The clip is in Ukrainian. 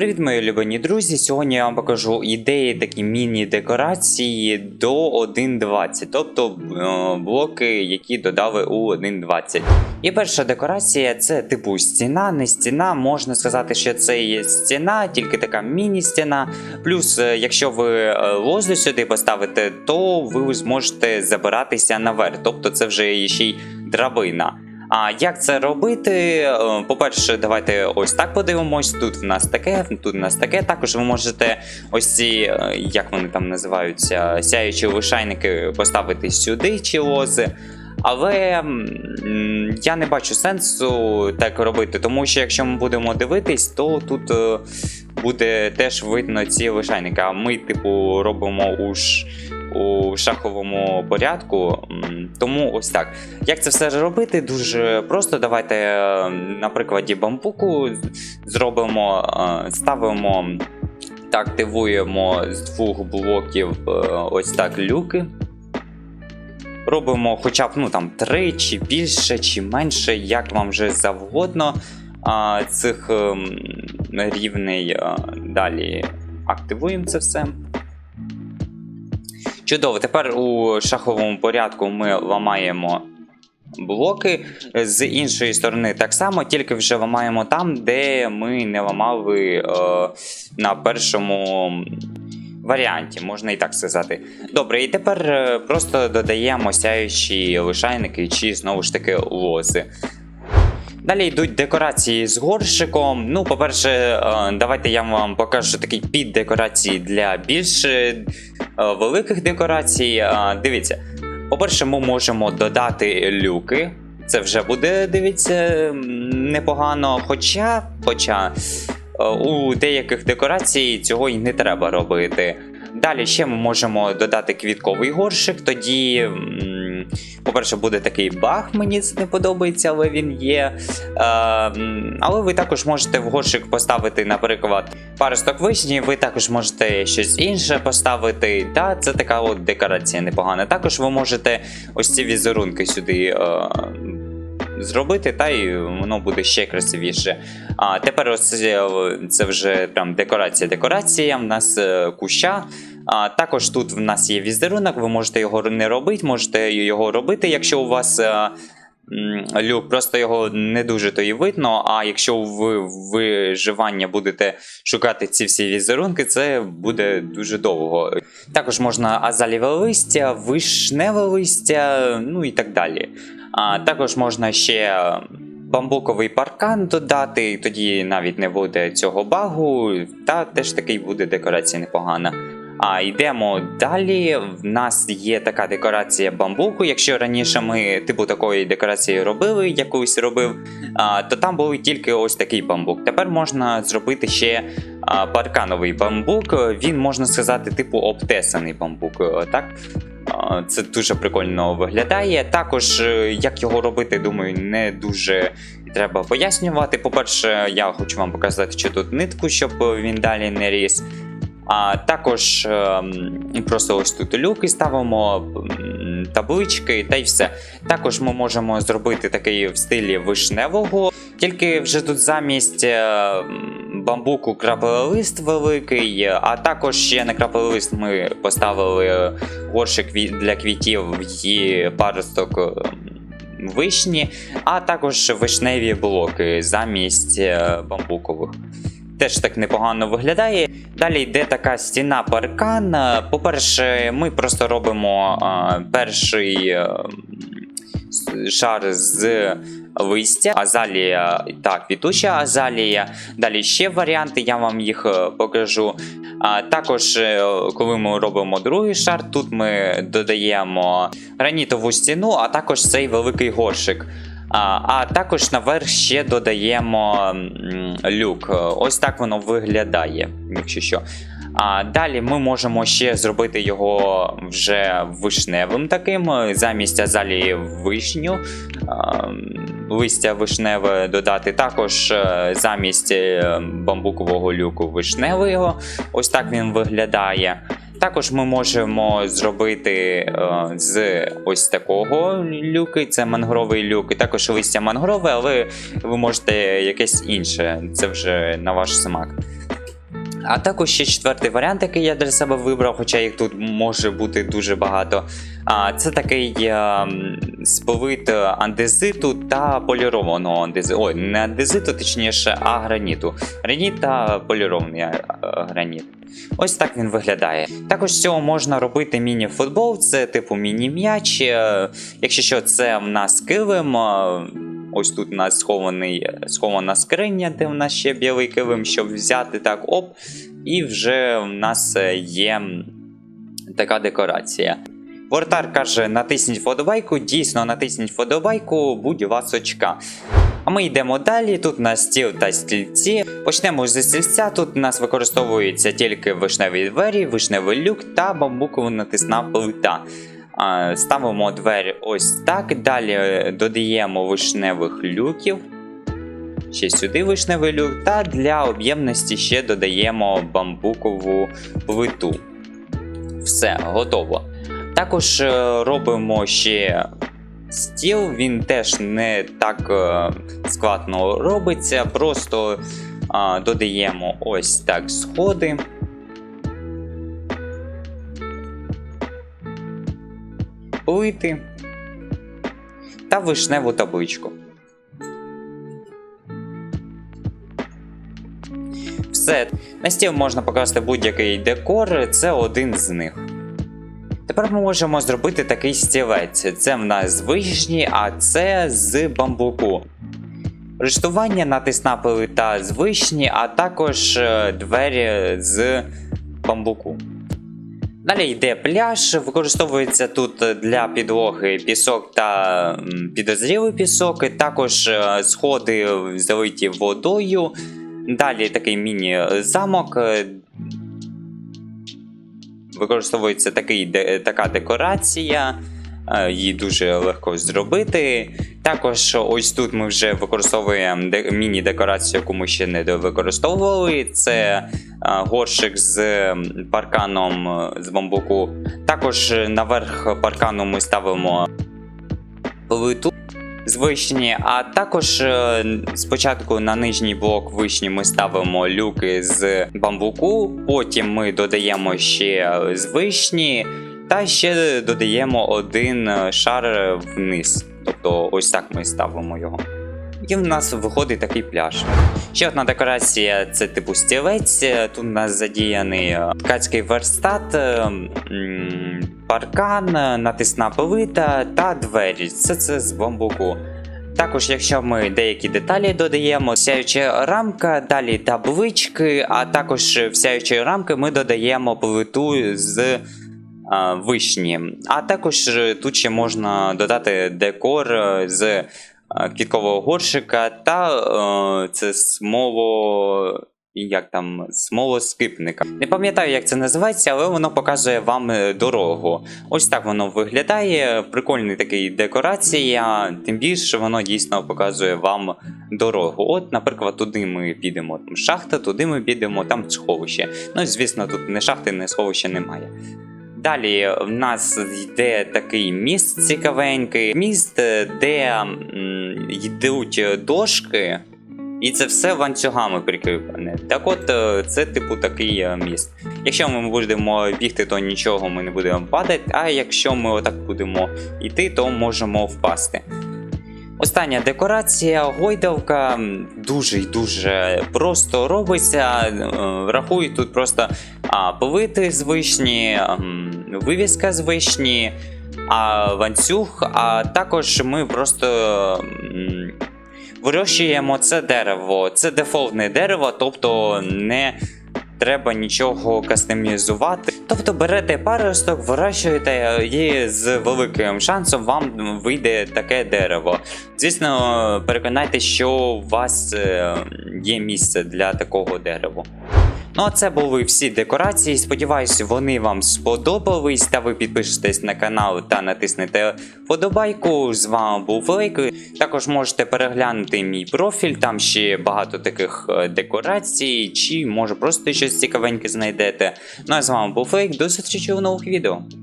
Привіт, мої любені друзі! Сьогодні я вам покажу ідеї такі міні-декорації до 1.20, тобто е, блоки, які додали у 1.20. І перша декорація це типу стіна, не стіна. Можна сказати, що це є стіна, тільки така міні-стіна. Плюс, е, якщо ви е, лозу сюди поставите, то ви зможете забиратися наверх. Тобто це вже ще й драбина. А як це робити? Е, По-перше, давайте ось так подивимось. Тут в нас таке, тут в нас таке. Також ви можете ось ці, е, як вони там називаються, сяючі лишайники поставити сюди чи лози. Але я не бачу сенсу так робити, тому що якщо ми будемо дивитись, то тут е, буде теж видно ці лишайники. А ми, типу, робимо у, ш, у шаховому порядку. Тому ось так. Як це все робити? Дуже просто. Давайте е, на прикладі бамбуку зробимо, е, ставимо та активуємо з двох блоків е, ось так люки. Робимо хоча б ну, там, 3 чи більше, чи менше, як вам вже завгодно. А, цих рівней а, далі активуємо це все. Чудово, тепер у шаховому порядку ми ламаємо блоки. З іншої сторони так само, тільки вже ламаємо там, де ми не ламали е, на першому варіанті, можна і так сказати. Добре, і тепер е, просто додаємо сяючі лишайники чи знову ж таки лози. Далі йдуть декорації з горшиком. Ну, по-перше, е, давайте я вам покажу такі піддекорації для більш е, великих декорацій. Дивіться, по-перше, ми можемо додати люки. Це вже буде, дивіться, непогано. Хоча, хоча е, у деяких декорацій цього і не треба робити. Далі ще ми можемо додати квітковий горшик, тоді, по-перше, буде такий баг, мені не подобається, але він є. Е, але ви також можете в горшик поставити, наприклад, паросток вишні, ви також можете щось інше поставити. Та це така от декорація непогана. Також ви можете ось ці візерунки сюди. Е, Зробити, та й воно буде ще красивіше. А тепер ось це, це вже прям декорація. Декорація. В нас е, куща. А також тут в нас є візерунок, ви можете його не робити, можете його робити, якщо у вас. е, м, Люк, просто його не дуже то і видно. А якщо ви виживання будете шукати ці всі візерунки, це буде дуже довго. Також можна азаліве листя, вишневе листя, ну і так далі. А також можна ще бамбуковий паркан додати, тоді навіть не буде цього багу, та теж такий буде декорація непогана. А йдемо далі. В нас є така декорація бамбуку. Якщо раніше ми типу такої декорації робили, якусь робив, а, то там був тільки ось такий бамбук. Тепер можна зробити ще паркановий бамбук. Він можна сказати, типу обтесаний бамбук. Так? Це дуже прикольно виглядає. Також, е, як його робити, думаю, не дуже треба пояснювати. По-перше, я хочу вам показати, що тут нитку, щоб він далі не ріс. А також ем, просто ось тут люки ставимо, таблички та й все. Також ми можемо зробити такий в стилі вишневого, тільки вже тут замість е, бамбуку крапелелист великий, а також ще на крапелелист ми поставили горшик для квітів і паросток ем, вишні, а також вишневі блоки замість е, бамбукових. Теж так непогано виглядає. Далі йде така стіна паркан. Е, По-перше, ми просто робимо е, перший е, с- шар з листя, азалія та квітуча азалія. Далі ще варіанти, я вам їх е, покажу. А також, е, коли ми робимо другий шар, тут ми додаємо гранітову стіну, а також цей великий горшик. А, також наверх ще додаємо люк. Ось так воно виглядає, якщо що. А далі ми можемо ще зробити його вже вишневим таким, замість азалії вишню, листя вишневе додати. Також е, замість е, бамбукового люку вишневого. Ось так він виглядає. Також ми можемо зробити е, з ось такого люки, це мангровий люк, і також листя мангрове, але ви можете якесь інше, це вже на ваш смак. А також ще четвертий варіант, який я для себе вибрав, хоча їх тут може бути дуже багато. А, це такий е, сповит андезиту та полірованого андезиту. Ой, не андезиту, точніше, а граніту. Граніт та полірований е, граніт. Ось так він виглядає. Також з цього можна робити міні-футбол, це типу міні-м'яч. Е, Якщо що, це в нас килим. е, Ось тут у нас схований, схована скриня, де в нас ще білий килим, щоб взяти так оп. І вже в нас е, є така декорація. Вортар каже: натисніть вподобайку, дійсно натисніть вподобайку, будь ласочка. А ми йдемо далі. Тут у нас стіл та стільці. Почнемо зі стільця. Тут у нас використовуються тільки вишневі двері, вишневий люк та бамбукова натисна плита. Ставимо двері ось так. Далі е, додаємо вишневих люків. Ще сюди вишневий люк, та для об'ємності ще додаємо бамбукову плиту. Все, готово. Також е, робимо ще стіл, він теж не так е, складно робиться, просто додаємо ось так сходи. Плити та вишневу табличку. Все, на стіл можна покласти будь-який декор, це один з них. Тепер ми можемо зробити такий стілець. Це в нас з вишні, а це з бамбуку. Рештування натисна плита з вишні, а також е, двері з бамбуку. Далі йде пляж, використовується тут для підлоги пісок та підозрілий пісок, також е, сходи залиті водою. Далі такий міні-замок. Використовується такий, де- така декорація, е, її дуже легко зробити. Також ось тут ми вже використовуємо де- міні-декорацію, яку ми ще не використовували. Це е, горщик з парканом е, з бамбуку. Також наверх паркану ми ставимо плиту з вишні, а також е, спочатку на нижній блок вишні ми ставимо люки з бамбуку, потім ми додаємо ще з вишні, та ще додаємо один е, шар вниз. Тобто ось так ми ставимо його. І в нас виходить такий пляж. Ще одна декорація це типу стілець. Тут у нас задіяний е, ткацький верстат, паркан, е, натисна плита та двері. Це це з бамбуку. Також, якщо ми деякі деталі додаємо, сяюча рамка, далі таблички, а також в сяючі рамки ми додаємо плиту з а, вишні. А також е, тут ще можна додати декор е, з е, квіткового горшика та е, це смоло. Як там смолоскипника. Не пам'ятаю, як це називається, але воно показує вам е, дорогу. Ось так воно виглядає. Прикольний такий декорація, тим більше воно дійсно показує вам дорогу. От, наприклад, туди ми підемо. Там шахта, туди ми підемо, там сховище. Ну, звісно, тут не шахти, не сховища немає. Далі в нас йде такий міст цікавенький, міст, е, де йдуть дошки, і це все ланцюгами прикріплене. Так от, е, це типу такий е, міст. Якщо ми будемо бігти, то нічого ми не будемо падати, а якщо ми отак будемо йти, то можемо впасти. Остання декорація, гойдалка дуже й дуже просто робиться. е, Рахую, тут просто а, повити з вишні, вивіска з вишні, а ланцюг, а також ми просто вирощуємо це дерево. Це дефолтне дерево, тобто не треба нічого кастомізувати. Тобто берете паросток, вирощуєте і з великим шансом вам вийде таке дерево. Звісно, переконайтеся, що у вас е, є місце для такого дерева. Ну, а це були всі декорації. Сподіваюсь, вони вам сподобались. Та ви підпишетесь на канал та натиснете вподобайку. З вами був Лейк. Також можете переглянути мій профіль, там ще багато таких е, декорацій, чи може просто щось цікавеньке знайдете. Ну а з вами був Лейк. До зустрічі у нових відео.